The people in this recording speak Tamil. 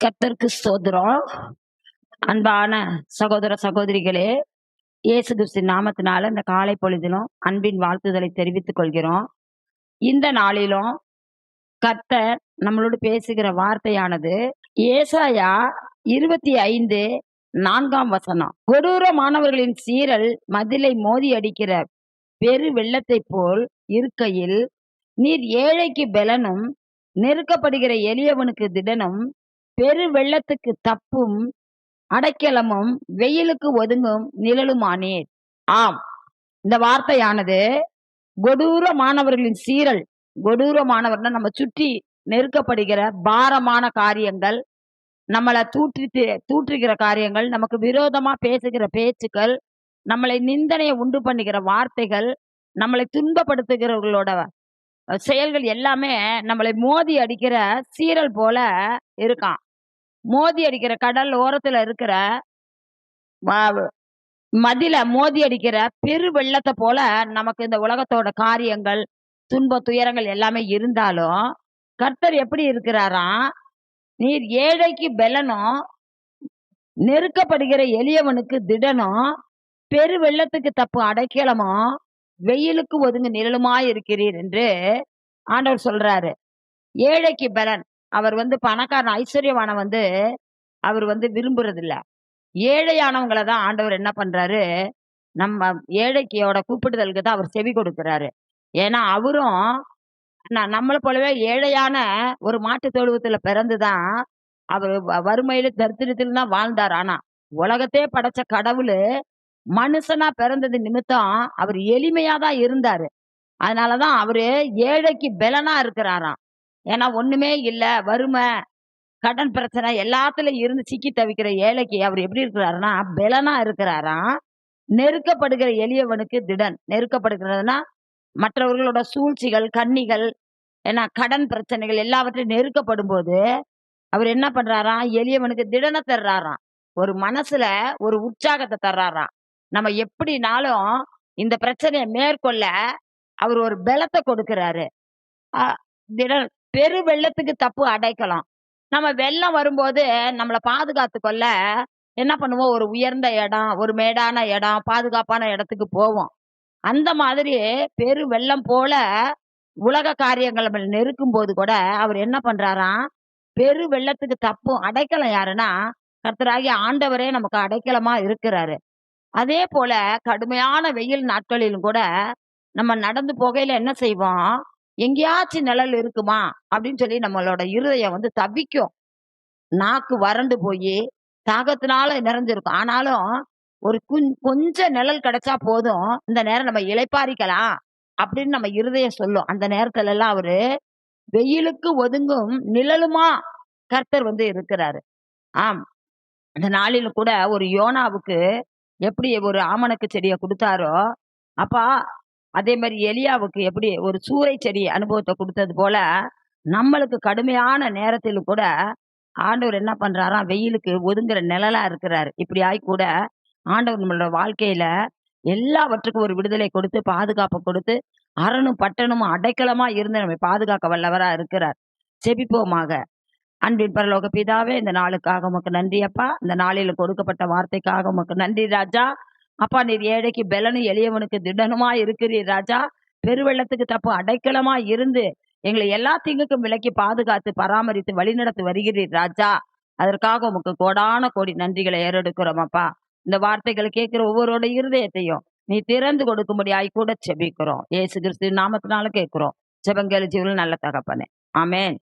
கத்தருக்கு சோதரம் அன்பான சகோதர சகோதரிகளே இயேசு கிறிஸ்து நாமத்தினால இந்த காலை பொழுதிலும் அன்பின் வாழ்த்துதலை தெரிவித்துக் கொள்கிறோம். இந்த நாளிலும் கர்த்தர் நம்மளோடு பேசுகிற வார்த்தையானது ஏசாயா இருபத்தி ஐந்து நான்காம் வசனம். கொடூரமானவர்களின் சீரல் மதிலை மோதி அடிக்கிற பெரு வெள்ளத்தைப் போல் இருக்கையில் நீர் ஏழைக்கு பெலனும் நெருக்கப்படுகிற எளியவனுக்கு திடனும் பெரு வெள்ளத்துக்கு தப்பும் அடைக்கலமும் வெயிலுக்கு ஒதுங்கும் நிழலுமானீர். ஆம். இந்த வார்த்தையானது கொடூரமானவர்களின் சீரல். கொடூரமானவர்னா நம்ம சுற்றி நெருக்கப்படுகிற பாரமான காரியங்கள் நம்மளை தூற்றி தூற்றுகிற காரியங்கள் நமக்கு விரோதமா பேசுகிற பேச்சுக்கள் நம்மளை நிந்தனையை உண்டு பண்ணுகிற வார்த்தைகள் நம்மளை துன்பப்படுத்துகிறவர்களோட செயல்கள் எல்லாமே நம்மளை மோதி அடிக்கிற சீரல் போல இருக்கான் மோதி அடிக்கிற கடல் ஓரத்துல இருக்கிற மதில மோதி அடிக்கிற பெரு வெள்ளத்தை போல நமக்கு இந்த உலகத்தோட காரியங்கள் துன்ப துயரங்கள் எல்லாமே இருந்தாலும் கர்த்தர் எப்படி இருக்கிறாராம் நீர் ஏழைக்கு பெலனும் நெருக்கப்படுகிற எளியவனுக்கு திடனும் பெரு வெள்ளத்துக்கு தப்பு அடைக்கலமும் வெயிலுக்கு ஒதுங்க நிழலுமாய் இருக்கிறீர் என்று ஆண்டவர் சொல்றாரு. ஏழைக்கு பலன். அவர் வந்து பணக்காரன் ஐஸ்வர்யவான வந்து அவர் வந்து விரும்புறது இல்ல ஏழையானவங்களை தான் ஆண்டவர் என்ன பண்றாரு? நம்ம ஏழைக்கையோட கூப்பிடுதலுக்கு தான் அவர் செவி கொடுக்கிறாரு. ஏன்னா அவரும் நான் நம்மளை போலவே ஏழையான ஒரு மாட்டு தொழுவத்துல பிறந்துதான் அவர் வ- வறுமையில தரித்திரத்தில் தான் வாழ்ந்தார். ஆனா உலகத்தே படைச்ச கடவுள் மனுஷனா பிறந்தது நிமித்தம் அவர் எளிமையா தான் இருந்தாரு. அதனாலதான் அவரு ஏழைக்கு பெலனா இருக்கிறாராம். ஏன்னா ஒண்ணுமே இல்ல வறுமை கடன் பிரச்சனை எல்லாத்துலயும் இருந்து சிக்கி தவிக்கிற ஏழைக்கு அவர் எப்படி இருக்கிறாருன்னா பெலனா இருக்கிறாராம் நெருக்கப்படுகிற எளியவனுக்கு திடன். நெருக்கப்படுகிறதுனா மற்றவர்களோட சூழ்ச்சிகள் கன்னிகள் ஏன்னா கடன் பிரச்சனைகள் எல்லாவற்றையும் நெருக்கப்படும் போது அவர் என்ன பண்றாராம் எளியவனுக்கு திடனை தர்றாராம். ஒரு மனசுல ஒரு உற்சாகத்தை தர்றாராம். நம்ம எப்படினாலும் இந்த பிரச்சனையை மேற்கொள்ள அவர் ஒரு பலத்தை கொடுக்கிறாரு. திடன். பெரு வெள்ளத்துக்கு தப்பு அடைக்கலாம். நம்ம வெள்ளம் வரும்போது நம்மளை பாதுகாத்து கொள்ள என்ன பண்ணுவோம்? ஒரு உயர்ந்த இடம் ஒரு மேடான இடம் பாதுகாப்பான இடத்துக்கு போவோம். அந்த மாதிரி பெரு வெள்ளம் போல உலக காரியங்கள் நம்ம நெருக்கும் போது கூட அவர் என்ன பண்றாராம் பெரு வெள்ளத்துக்கு தப்பும் அடைக்கலம் யாருன்னா கர்த்தராகி ஆண்டவரே நமக்கு அடைக்கலமா இருக்கிறாரு. அதே போல கடுமையான வெயில் நாட்களிலும் கூட நம்ம நடந்து போகையில என்ன செய்வோம்? எங்கேயாச்சும் நிழல் இருக்குமா? அப்படின்னு சொல்லி நம்மளோட இருதயம் வந்து தவிக்கும். நாக்கு வறண்டு போய் தாகத்தினால நிறைஞ்சிருக்கும். ஆனாலும் ஒரு குஞ் கொஞ்ச நிழல் கிடைச்சா போதும். இந்த நேரம் நம்ம இளைப்பாரிக்கலாம் அப்படின்னு நம்ம இருதயம் சொல்லும். அந்த நேரத்துல எல்லாம் அவரு வெயிலுக்கு ஒதுங்கும் நிழலுமா கர்த்தர் வந்து இருக்கிறாரு. ஆம். அந்த நாளில கூட ஒரு யோனாவுக்கு எப்படி ஒரு ஆமணக்கு செடியை கொடுத்தாரோ அப்பா அதே மாதிரி எலியாவுக்கு எப்படி ஒரு சூறை செடி அனுபவத்தை கொடுத்தது போல நம்மளுக்கு கடுமையான நேரத்தில் கூட ஆண்டவர் என்ன பண்றாராம் வெயிலுக்கு ஒதுங்குற நிழலா இருக்கிறாரு. இப்படி ஆய் கூட ஆண்டவர் நம்மளோட வாழ்க்கையில எல்லாவற்றுக்கும் ஒரு விடுதலை கொடுத்து பாதுகாப்பு கொடுத்து அரணும் பட்டணமும் அடைக்கலமா இருந்து நம்மை பாதுகாக்க வல்லவரா இருக்கிறார். செபிப்போமாக அன்பின் பரலோக பிதாவே இந்த நாளுக்காக உமக்கு நன்றி அப்பா இந்த நாளில் கொடுக்கப்பட்ட வார்த்தைக்காக உமக்கு நன்றி ராஜா. அப்பா நீர் ஏழைக்கு பெலனு எளியவனுக்கு திடனுமா இருக்கிறீர் ராஜா? பெருவெள்ளத்துக்கு தப்பு அடைக்கலமா இருந்து எங்களை எல்லா தீங்குக்கும் விலக்கி பாதுகாத்து பராமரித்து வழிநடத்தி வருகிறீர் ராஜா. அதற்காக உமக்கு கோடான கோடி நன்றிகளை ஏறெடுக்கிறோம் அப்பா. இந்த வார்த்தைகளை கேட்கிற ஒவ்வொருவரோட இருதயத்தையும் நீ திறந்து கொடுக்கும்படியாய் கூட செபிக்கிறோம் ஏசு கிறிஸ்து நாமத்தினால கேட்கிறோம். செபங்கேலு ஜீவன் நல்ல தகப்பனே. ஆமேன்.